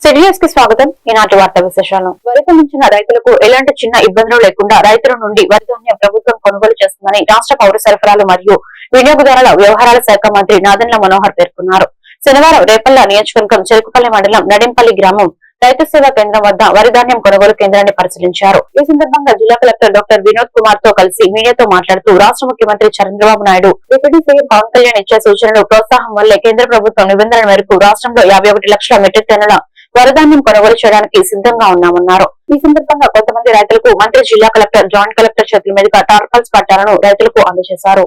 సిడిఎస్కి స్వాగతం. ఈనాటి విశేషాలు. వరి పండించిన రైతులకు ఎలాంటి చిన్న ఇబ్బందులు లేకుండా రైతుల నుండి వరి ధాన్యం ప్రభుత్వం కొనుగోలు చేస్తుందని రాష్ట్ర పౌర సరఫరాలు మరియు వినియోగదారుల వ్యవహారాల శాఖ మంత్రి నాదన్ల మనోహర్ పేర్కొన్నారు. శనివారం రేపల్ల నియోజకవర్గం చెరుకుపల్లి మండలం నడింపల్లి గ్రామం రైతు సేవా కేంద్రం వద్ద వరి ధాన్యం కొనుగోలు కేంద్రాన్ని పరిశీలించారు. ఈ సందర్భంగా జిల్లా కలెక్టర్ డాక్టర్ వినోద్ కుమార్తో కలిసి మీడియాతో మాట్లాడుతూ రాష్ట్ర ముఖ్యమంత్రి చంద్రబాబు నాయుడు డిప్యూటీ సీఎం పవన్ కళ్యాణ్ ఇచ్చే సూచనలు ప్రోత్సాహం వల్లే కేంద్ర ప్రభుత్వం నిబంధనల మేరకు రాష్ట్రంలో యాభై ఒకటి లక్షల మెట్రిక్ టన్నుల వరదాన్యం కొనుగోలు చేయడానికి సిద్ధంగా ఉన్నామన్నారు. ఈ సందర్భంగా కొంతమంది రైతులకు మంత్రి జిల్లా కలెక్టర్ జాయింట్ కలెక్టర్ చేతుల మీదుగా టార్పల్స్ పట్టాలను రైతులకు అందజేశారు.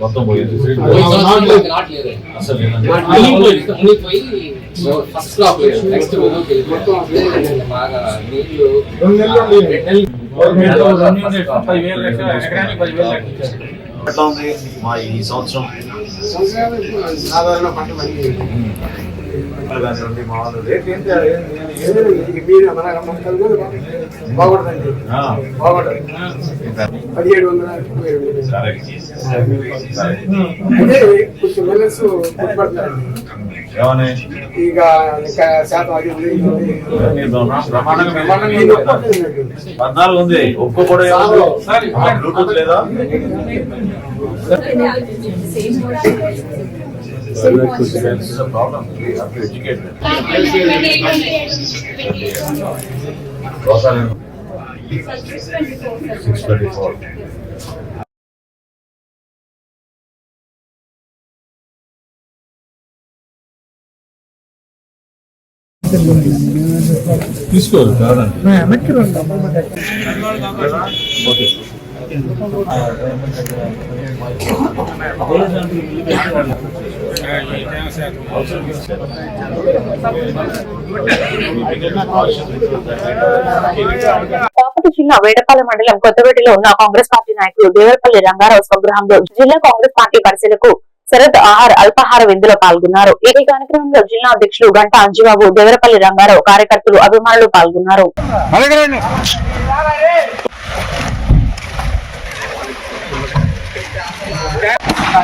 మొత్తం పోయింది అసలు ఫస్ట్ క్లాప్ నెక్స్ట్ బాగా నీళ్లు ఎట్లా ఉంది? మా ఈ సంవత్సరం? సాధారణ పంట రేట్ ఏంటి మీరు మన బాగుంటుందండి. బాగుంటుంది. పదిహేడు వందల కొంచెం గుర్తుపడుతున్నారండి ఇక శాతం అది. పద్నాలుగు ఉంది. ఒక్క కూడా బ్లూటూత్ లేదా? సిక్స్ ట్వంటీ ఫోర్ తీసుకోరు కాదండి ఓకే. బాపట్ల జిల్లా వేడపాలెం మండలం కొత్తపేటలో ఉన్న కాంగ్రెస్ పార్టీ నాయకులు దేవరపల్లి రంగారావు స్వగృహంలో జిల్లా కాంగ్రెస్ పార్టీ పరిశీలకు శరద్ ఆహార అల్పాహార విందులో పాల్గొన్నారు. ఈ కార్యక్రమంలో జిల్లా అధ్యక్షులు గంటా అంజుబాబు దేవరపల్లి రంగారావు కార్యకర్తలు అభిమానులు పాల్గొన్నారు. Hey,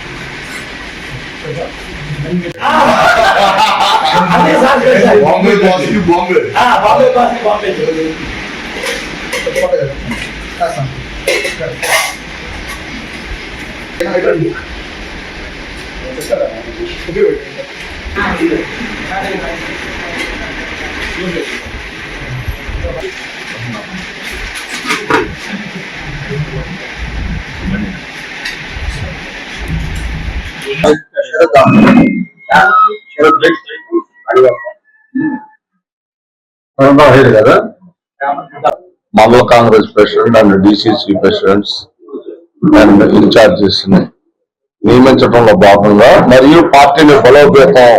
బాంబే బాస్కి బాంబే కదా మండల Congress president and DCC presidents and ఇన్ఛార్జెస్ని నియమించడంలో భాగంగా మరియు పార్టీని బలోపేతం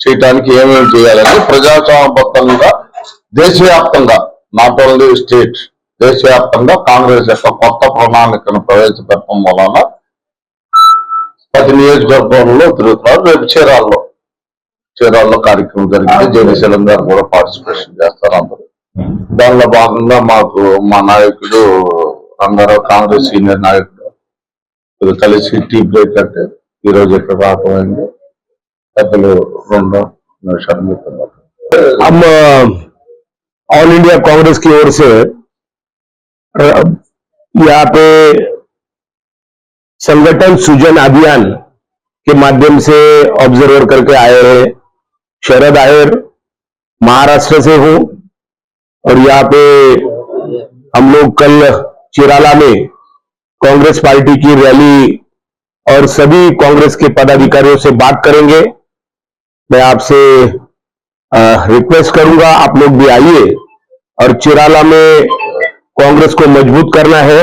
చేయడానికి ఏమేమి చేయాలని ప్రజాస్వామ్యబద్ధంగా దేశవ్యాప్తంగా నాట్ ఓన్లీ స్టేట్ దేశవ్యాప్తంగా కాంగ్రెస్ యొక్క కొత్త ప్రణాళికను ప్రవేశపెట్టడం వలన పది నియోజకవర్గంలో తిరుగుతున్నారు రేపు చీరాల్లో చీరాల్లో కార్యక్రమం జరిగింది జేడీసీలం గారు కూడా పార్టిసిపేషన్ చేస్తారు అందరూ దానిలో భాగంగా మాకు మా నాయకుడు రంగారావు కాంగ్రెస్ సీనియర్ నాయకుడు ఇది కలిసి టీ బ్రేక్ అంటే ఈ రోజు ఇక్కడ రావటం అయింది పెద్దలు రెండు నిమిషాలు మీతో మాట్లాడతారు. हम ऑल इंडिया कांग्रेस की ओर से अ, यहाँ पे संगठन सृजन अभियान के माध्यम से ऑब्जर्वर करके आए हैं। शरद आयर महाराष्ट्र से हूँ और यहाँ पे हम लोग कल चिराला में कांग्रेस पार्टी की रैली और सभी कांग्रेस के पदाधिकारियों से बात करेंगे। मैं आपसे रिक्वेस्ट करूँगा, आप लोग भी आइए और चिराला में कांग्रेस को मज़बूत करना है।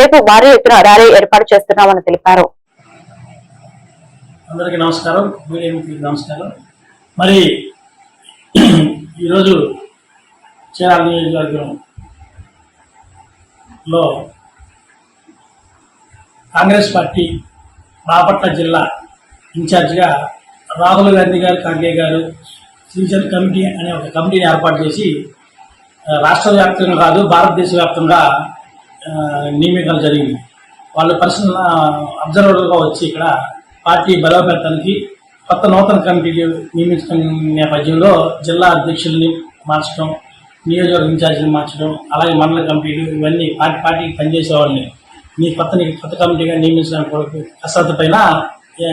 రేపు భారీ ఎత్తున ర్యాలీ ఏర్పాటు చేస్తున్నామని తెలిపారు. అందరికీ నమస్కారం. మీడియా మిత్రులకు నమస్కారం. మరి ఈరోజు చీరాల నియోజకవర్గంలో కాంగ్రెస్ పార్టీ బాపట్ల జిల్లా ఇన్ఛార్జిగా రాహుల్ గాంధీ గారు కాగే గారు శ్రీజన్ కమిటీ అనే ఒక కమిటీని ఏర్పాటు చేసి రాష్ట్ర వ్యాప్తంగా కాదు భారతదేశ వ్యాప్తంగా నియమికాలు జరిగింది. వాళ్ళు పర్సనల్ అబ్జర్వర్గా వచ్చి ఇక్కడ పార్టీ బలోపేతానికి కొత్త నూతన కమిటీలు నియమించడం నేపథ్యంలో జిల్లా అధ్యక్షుల్ని మార్చడం నియోజకవర్గ ఇన్ఛార్జీని మార్చడం అలాగే మండల కమిటీలు ఇవన్నీ పార్టీ పార్టీకి పనిచేసే వాళ్ళని మీ కొత్త కొత్త కమిటీగా నియమించడానికి కొరకు కసరత్తు పైన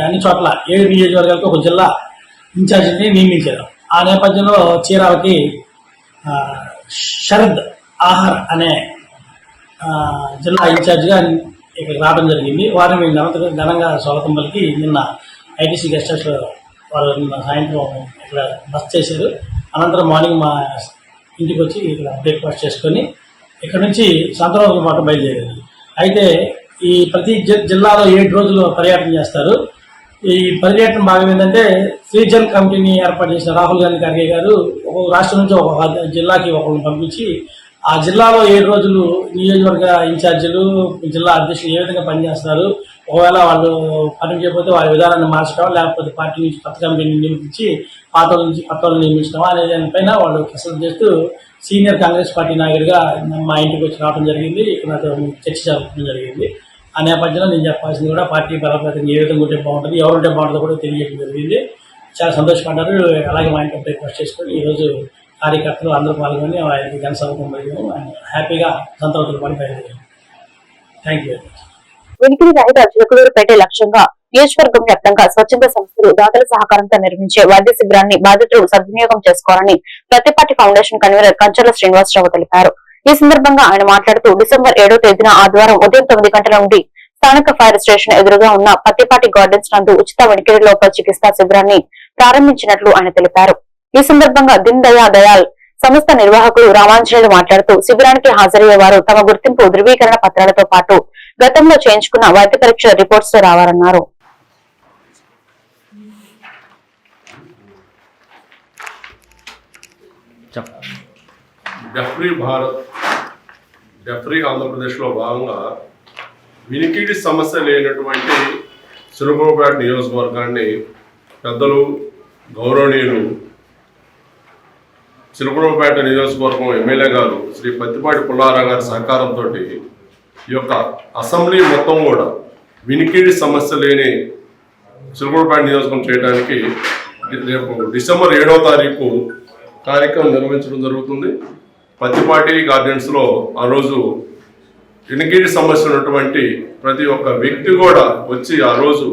అన్ని చోట్ల ఏడు నియోజకవర్గాలకు ఒక జిల్లా ఇన్ఛార్జిని నియమించారు. ఆ నేపథ్యంలో చీరాలకి శరద్ ఆహార్ అనే జిల్లా ఇన్ఛార్జిగా ఇక్కడ రావడం జరిగింది. వారిని మేము ఘనతగా ఘనంగా స్వాగతం పలికి నిన్న ఐటీసీ గెస్ట్ హౌస్ వాళ్ళు నిన్న సాయంత్రం ఇక్కడ బస్ చేశారు. అనంతరం మార్నింగ్ మా ఇంటికి వచ్చి ఇక్కడ బ్రేక్ఫాస్ట్ చేసుకొని ఇక్కడ నుంచి సంతరోజుల మాట బయలుదేరారు. అయితే ఈ ప్రతి జి- జిల్లాలో ఏడు రోజులు పర్యటన చేస్తారు. ఈ పర్యటన భాగం ఏంటంటే శ్రీజన్ కమిటీని ఏర్పాటు చేసిన రాహుల్ గాంధీ ఖర్గే గారు ఒక రాష్ట్రం నుంచి ఒక జిల్లాకి ఒకరిని పంపించి ఆ జిల్లాలో ఏడు రోజులు నియోజకవర్గ ఇన్ఛార్జీలు జిల్లా అధ్యక్షులు ఏ విధంగా పనిచేస్తారు ఒకవేళ వాళ్ళు పని చేయకపోతే వారి విధానాన్ని మార్చడం లేకపోతే పార్టీ నుంచి కొత్త కంపెనీని నియమించి పాత నుంచి కొత్త వాళ్ళని నియమించడం అనే దానిపైన వాళ్ళు కసరత్తు చేస్తూ సీనియర్ కాంగ్రెస్ పార్టీ నాయకుడిగా మా ఇంటికి వచ్చి రావడం జరిగింది. ఇక్కడ నాతో చర్చ జరపడం జరిగింది. ఆ నేపథ్యంలో నేను చెప్పాల్సింది కూడా పార్టీ బలోపేతం ఏ విధంగా ఉంటే బాగుంటుంది ఎవరుంటే బాగుంటుందో కూడా తెలియజేయడం జరిగింది. చాలా సంతోషపడ్డారు. అలాగే మా ఇంట్లో రిక్వెస్ట్ చేసుకొని ఈరోజు కార్యకర్తలు అందరూ పాల్గొని ఆయనకి జనసభకు హ్యాపీగా సంతోషాలు పడి బయలుదేరారు. థ్యాంక్ యూ వెరీ మచ్ వెనుకటి రహిత చిలుకలూరుపేట లక్ష్యంగా నియోజకవర్గం వ్యాప్తంగా స్వచ్ఛంద సంస్థలు దాతల సహకారంతో నిర్మించే వైద్య శిబిరాన్ని బాధితులు సద్వినియోగం చేసుకోవాలని ప్రతిపాటి ఫౌండేషన్ కన్వీనర్ కంచర్ల శ్రీనివాసరావు తెలిపారు. ఈ సందర్భంగా ఆయన మాట్లాడుతూ డిసెంబర్ ఏడో తేదీన ఆదివారం ఉదయం తొమ్మిది గంటల నుండి స్థానిక ఫైర్ స్టేషన్ ఎదురుగా ఉన్న పత్తిపాటి గార్డెన్స్ నందు ఉచిత వెనుకటి లోపల చికిత్సా శిబిరాన్ని ప్రారంభించినట్లు ఆయన తెలిపారు. ఈ సందర్భంగా దీన్ దయా దయాల్ సంస్థ నిర్వాహకులు రామాంజనేయులు మాట్లాడుతూ శిబిరానికి హాజరయ్యే వారు తమ గుర్తింపు ధృవీకరణ పత్రాలతో పాటు గతంలో చేయించుకున్న వైద్య పరీక్ష రిపోర్ట్స్తో రావాలన్నారు. డెఫ్రీ భారత్ డెఫ్రీ ఆంధ్రప్రదేశ్లో భాగంగా వినికిడి సమస్య లేనటువంటి సులభపేట నియోజకవర్గాన్ని పెద్దలు గౌరవనీయులు చిలకలపేట నియోజకవర్గం ఎమ్మెల్యే గారు శ్రీ పత్తిపాటి పుల్లారావు గారి సహకారంతో ఈ యొక్క అసెంబ్లీ మొత్తం కూడా వినికిడి సమస్య లేని చిలకలపేట నియోజకవర్గం చేయడానికి రేపు డిసెంబర్ ఏడవ తారీఖు కార్యక్రమం నిర్వహించడం జరుగుతుంది. పత్తిపాటి గార్డెన్స్లో ఆ రోజు వినికిడి సమస్య ఉన్నటువంటి ప్రతి ఒక్క వ్యక్తి కూడా వచ్చి ఆ రోజు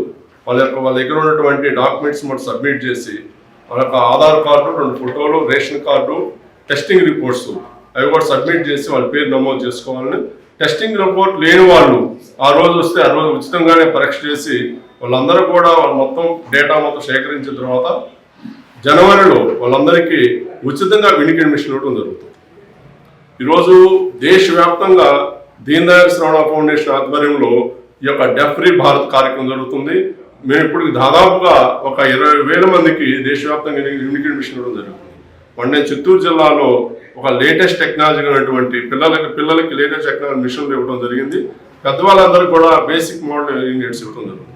వాళ్ళ యొక్క వాళ్ళ దగ్గర ఉన్నటువంటి డాక్యుమెంట్స్ మనం సబ్మిట్ చేసి వాళ్ళ యొక్క ఆధార్ కార్డు రెండు ఫోటోలు రేషన్ కార్డు టెస్టింగ్ రిపోర్ట్స్ అవి కూడా సబ్మిట్ చేసి వాళ్ళ పేరు నమోదు చేసుకోవాలని. టెస్టింగ్ రిపోర్ట్ లేని వాళ్ళు ఆ రోజు వస్తే ఆ రోజు ఉచితంగానే పరీక్ష చేసి వాళ్ళందరూ కూడా వాళ్ళ మొత్తం డేటా మొత్తం సేకరించిన తర్వాత జనవరిలో వాళ్ళందరికీ ఉచితంగా వినికిడి మిషన్ ఇవ్వడం జరుగుతుంది. ఈరోజు దేశవ్యాప్తంగా దీన్ దయాళ్ శ్రవణ ఫౌండేషన్ ఆధ్వర్యంలో ఈ యొక్క డెఫ్రీ భారత్ కార్యక్రమం జరుగుతుంది. మేము ఇప్పుడు దాదాపుగా ఒక ఇరవై వేల మందికి దేశవ్యాప్తంగా వినికిడి మిషన్ ఇవ్వడం జరుగుతుంది. మొన్న చిత్తూరు జిల్లాలో ఒక లేటెస్ట్ టెక్నాలజీ ఉన్నటువంటి పిల్లలకి పిల్లలకి లేటెస్ట్ టెక్నాలజీ మిషన్లు ఇవ్వడం జరిగింది. పెద్దవాళ్ళందరూ కూడా బేసిక్ మోడల్ ఇంగ్రీడియంట్స్ ఇవ్వడం జరుగుతుంది.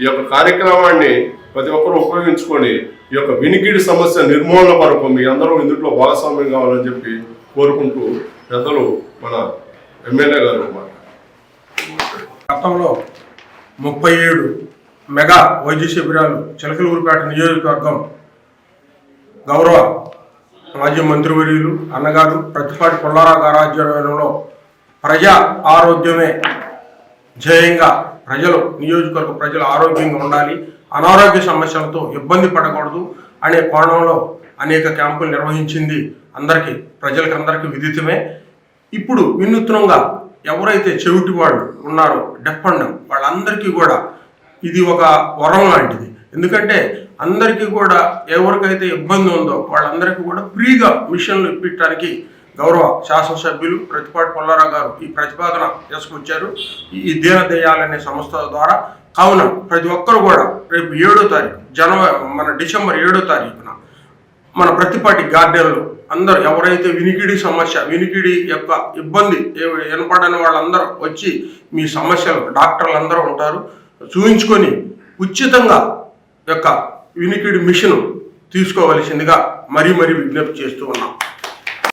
ఈ యొక్క కార్యక్రమాన్ని ప్రతి ఒక్కరూ ఉపయోగించుకొని ఈ యొక్క వినికిడి సమస్య నిర్మూలన వరకు మీ అందరూ ఇందులో భాగస్వామ్యం కావాలని చెప్పి కోరుకుంటూ పెద్దలు మన ఎమ్మెల్యే గారు గతంలో ముప్పై ఏడు మెగా వైద్య శిబిరాలు చిలకలూరుపేట నియోజకవర్గం గౌరవ మాజీ మంత్రివర్యులు అన్నగారు ప్రతిపాటి పుల్లారావు గారి ఆధ్వర్యంలో ప్రజా ఆరోగ్యమే ధ్యేయంగా ప్రజలు నియోజకవర్గ ప్రజలు ఆరోగ్యంగా ఉండాలి అనారోగ్య సమస్యలతో ఇబ్బంది పడకూడదు అనే కోణంలో అనేక క్యాంపులు నిర్వహించింది అందరికీ ప్రజలకు అందరికీ విదితమే. ఇప్పుడు వినూత్నంగా ఎవరైతే చెవిటి వాళ్ళు ఉన్నారో డెఫండ్ వాళ్ళందరికీ కూడా ఇది ఒక వరం లాంటిది. ఎందుకంటే అందరికీ కూడా ఎవరికైతే ఇబ్బంది ఉందో వాళ్ళందరికీ కూడా ఫ్రీగా మిషన్లు ఇప్పించడానికి గౌరవ శాసనసభ్యులు ప్రతిపాటి పుల్లారావు గారు ఈ ప్రతిపాదన తీసుకొచ్చారు. ఈ దీనదయాలు సంస్థ ద్వారా. కావున ప్రతి ఒక్కరు కూడా రేపు ఏడో తారీఖు జనవరి మన డిసెంబర్ ఏడో తారీఖున మన ప్రతిపాటి గార్డెన్లో అందరూ ఎవరైతే వినికిడి సమస్య వినికిడి యొక్క ఇబ్బంది వినపడని వాళ్ళందరూ వచ్చి మీ సమస్యలు డాక్టర్లు అందరూ ఉంటారు. చూయించుకొని ఉచితంగా యొక్క వినికిడి మిషన్ తీసుకోవలసిందిగా మరీ మరీ విజ్ఞప్తి చేస్తూ ఉన్నాం.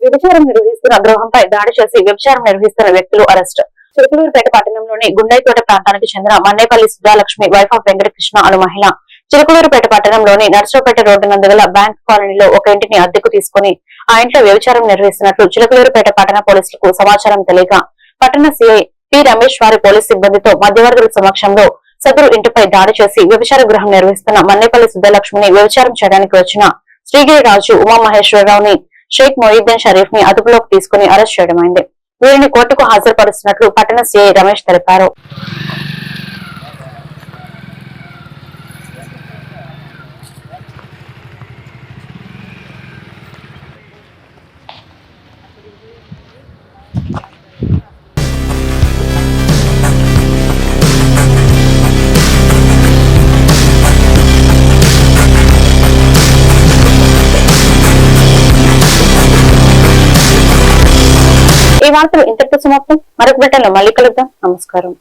వ్యభిచారం నిర్వహిస్తున్న గృహంపై దాడి చేసి వ్యభిచారం నిర్వహిస్తున్న వ్యక్తులు అరెస్ట్. చిలుకలూరుపేట పట్టణంలోని గుండైతోట ప్రాంతానికి చెందిన మన్నేపల్లి సుధాలక్ష్మి వైఫ్ ఆఫ్ వెంకటకృష్ణ అను మహిళ చిలుకలూరుపేట పట్టణంలోని నర్సరావుపేట రోడ్డు నందుగల బ్యాంక్ కాలనీలో ఒక ఇంటిని అద్దెకు తీసుకుని ఆ ఇంట్లో వ్యభిచారం నిర్వహిస్తున్నట్లు చిలుకలూరుపేట పట్టణ పోలీసులకు సమాచారం తెలియక పట్టణ సిఐ పి రమేష్ వారి పోలీస్ సిబ్బందితో మధ్యవర్తుల సమక్షంలో సదరు ఇంటిపై దాడి చేసి వ్యభిచార గృహం నిర్వహిస్తున్న మన్నేపల్లి సుబ్బలక్ష్మిని వ్యభిచారం చేయడానికి వచ్చిన శ్రీగిరి రాజు ఉమామహేశ్వరరావుని షేక్ మొయిద్దీన్ షరీఫ్ని అదుపులోకి తీసుకుని అరెస్ట్ చేయడమైంది. వీరిని కోర్టుకు హాజరుపరుస్తున్నట్లు పట్టణ సిఐ రమేష్ తెలిపారు. ఈ వార్తలు ఇంతటితో సమాప్తం మరొక బ్రిటన్లో మళ్ళీ కలుద్దాం. నమస్కారం.